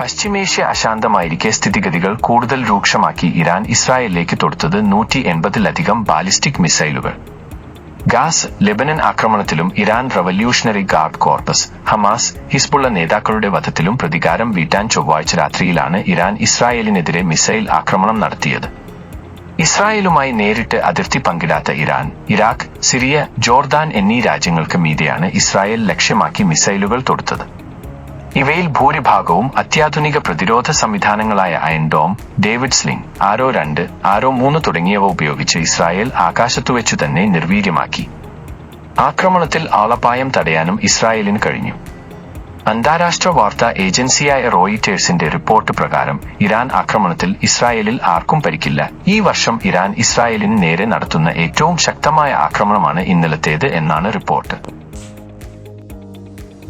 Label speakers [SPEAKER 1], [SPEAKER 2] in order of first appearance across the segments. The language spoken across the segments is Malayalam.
[SPEAKER 1] പശ്ചിമേഷ്യ അശാന്തമായിരിക്കെ സ്ഥിതിഗതികൾ കൂടുതൽ രൂക്ഷമാക്കി ഇറാൻ ഇസ്രായേലിലേക്ക് തൊടുത്തത് നൂറ്റി എൺപതിലധികം ബാലിസ്റ്റിക് മിസൈലുകൾ. Gaza Lebanon ആക്രമണത്തിലും Iran revolutionary guard corps Hamas Hezbollah നേതാക്കളുടെ വധത്തിലും പ്രതികാരം വീട്ടാൻ ചൊവ്വാഴ്ച രാത്രിയിലാണ് ഇറാൻ ഇസ്രായേലിനെതിരെ മിസൈൽ ആക്രമണം നടത്തിയത്. ഇസ്രായേലുമായി നേരിട്ട് അതിർത്തി പങ്കിടാത്ത ഇറാൻ ഇറാഖ് സിറിയ ജോർദാൻ എന്നീ രാജ്യങ്ങൾക്ക് മീതെയാണ് ഇസ്രായേൽ ലക്ഷ്യമാക്കി മിസൈലുകൾ തൊടുത്തത്. ഇവയിൽ ഭൂരിഭാഗവും അത്യാധുനിക പ്രതിരോധ സംവിധാനങ്ങളായ Iron Dome David Sling Arrow രണ്ട് ആരോ മൂന്ന് തുടങ്ങിയവ ഉപയോഗിച്ച് ഇസ്രായേൽ ആകാശത്തുവെച്ചു തന്നെ നിർവീര്യമാക്കി. ആക്രമണത്തിൽ ആളപായം തടയാനും ഇസ്രായേലിന് കഴിഞ്ഞു. അന്താരാഷ്ട്ര വാർത്താ ഏജൻസിയായ റോയിറ്റേഴ്സിന്റെ റിപ്പോർട്ട് പ്രകാരം ഇറാൻ ആക്രമണത്തിൽ ഇസ്രായേലിൽ ആർക്കും പരിക്കില്ല. ഈ വർഷം ഇറാൻ ഇസ്രായേലിന് നേരെ നടത്തുന്ന ഏറ്റവും ശക്തമായ ആക്രമണമാണ് ഇന്നലത്തേത് എന്നാണ് റിപ്പോർട്ട്.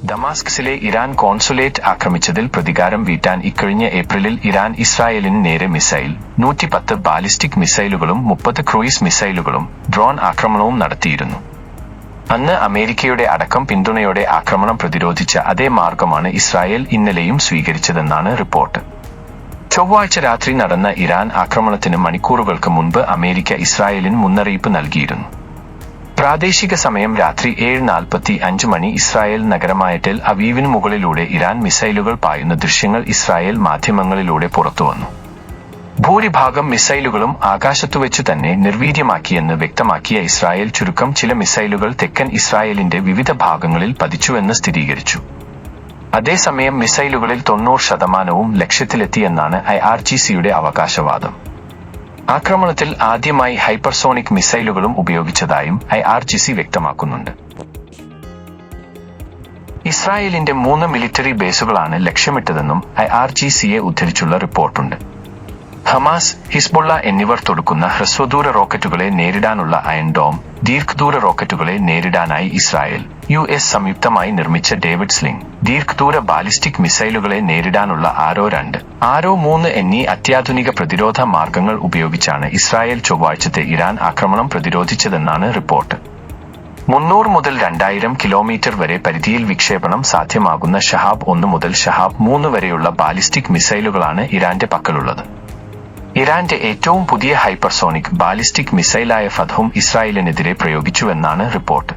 [SPEAKER 1] ദമാസ്കസിലെ ഇറാൻ കോൺസുലേറ്റ് ആക്രമിച്ചതിൽ പ്രതികാരം വീട്ടാൻ ഇക്കഴിഞ്ഞ ഏപ്രിലിൽ ഇറാൻ ഇസ്രായേലിന് നേരെ മിസൈൽ. നൂറ്റിപ്പത്ത് ബാലിസ്റ്റിക് മിസൈലുകളും മുപ്പത് ക്രൂയിസ് മിസൈലുകളും ഡ്രോൺ ആക്രമണവും നടത്തിയിരുന്നു. അന്ന് അമേരിക്കയുടെ അടക്കം പിന്തുണയോടെ ആക്രമണം പ്രതിരോധിച്ച അതേ മാർഗമാണ് ഇസ്രായേൽ ഇന്നലെയും സ്വീകരിച്ചതെന്നാണ് റിപ്പോർട്ട്. ചൊവ്വാഴ്ച രാത്രി നടന്ന ഇറാൻ ആക്രമണത്തിന് മണിക്കൂറുകൾക്ക് മുൻപ് അമേരിക്ക ഇസ്രായേലിന് മുന്നറിയിപ്പ് നൽകിയിരുന്നു. പ്രാദേശിക സമയം രാത്രി ഏഴ് നാൽപ്പത്തി അഞ്ച് മണി ഇസ്രായേൽ നഗരമായ ടെൽ അവീവിന് മുകളിലൂടെ ഇറാൻ മിസൈലുകൾ പായുന്ന ദൃശ്യങ്ങൾ ഇസ്രായേൽ മാധ്യമങ്ങളിലൂടെ പുറത്തുവന്നു ഭൂരിഭാഗം മിസൈലുകളും ആകാശത്തുവെച്ചു തന്നെ നിർവീര്യമാക്കിയെന്ന് വ്യക്തമാക്കിയ ഇസ്രായേൽ ചുരുക്കം ചില മിസൈലുകൾ തെക്കൻ ഇസ്രായേലിന്റെ വിവിധ ഭാഗങ്ങളിൽ പതിച്ചുവെന്ന് സ്ഥിരീകരിച്ചു. അതേസമയം മിസൈലുകളിൽ തൊണ്ണൂറ് ശതമാനവും ലക്ഷ്യത്തിലെത്തിയെന്നാണ് ഐ ആർ ജി സിയുടെ അവകാശവാദം. ആക്രമണത്തിൽ ആദ്യമായി ഹൈപ്പർസോണിക് മിസൈലുകളും ഉപയോഗിച്ചതായും ഐ ആർ ജി സി വ്യക്തമാക്കുന്നുണ്ട്. ഇസ്രായേലിന്റെ മൂന്ന് മിലിറ്ററി ബേസുകളാണ് ലക്ഷ്യമിട്ടതെന്നും ഐ ആർ ജി സിയെ ഉദ്ധരിച്ചുള്ള റിപ്പോർട്ടുണ്ട്. ഹമാസ് ഹിസ്ബുള്ള എന്നിവർ തൊടുക്കുന്ന ഹ്രസ്വദൂര റോക്കറ്റുകളെ നേരിടാനുള്ള അയൺ ഡോം ദീർഘദൂര റോക്കറ്റുകളെ നേരിടാനായി ഇസ്രായേൽ യു എസ് സംയുക്തമായി നിർമ്മിച്ച ഡേവിഡ് സ്ലിംഗ്. ദീർഘദൂര ബാലിസ്റ്റിക് മിസൈലുകളെ നേരിടാനുള്ള ആരോ രണ്ട്. ആരോ മൂന്ന് എന്നീ അത്യാധുനിക പ്രതിരോധ മാർഗങ്ങൾ ഉപയോഗിച്ചാണ് ഇസ്രായേൽ ചൊവ്വാഴ്ചത്തെ ഇറാൻ ആക്രമണം പ്രതിരോധിച്ചതെന്നാണ് റിപ്പോർട്ട്. മുന്നൂറ് മുതൽ രണ്ടായിരം കിലോമീറ്റർ വരെ പരിധിയിൽ വിക്ഷേപണം സാധ്യമാകുന്ന ഷഹാബ് ഒന്ന് മുതൽ ഷഹാബ് മൂന്ന് വരെയുള്ള ബാലിസ്റ്റിക് മിസൈലുകളാണ് ഇറാന്റെ പക്കലുള്ളത്. ഇറാന്റെ ഏറ്റവും പുതിയ ഹൈപ്പർസോണിക് ബാലിസ്റ്റിക് മിസൈലായ ഫദ്ഹും ഇസ്രായേലിനെതിരെ പ്രയോഗിച്ചുവെന്നാണ് റിപ്പോർട്ട്.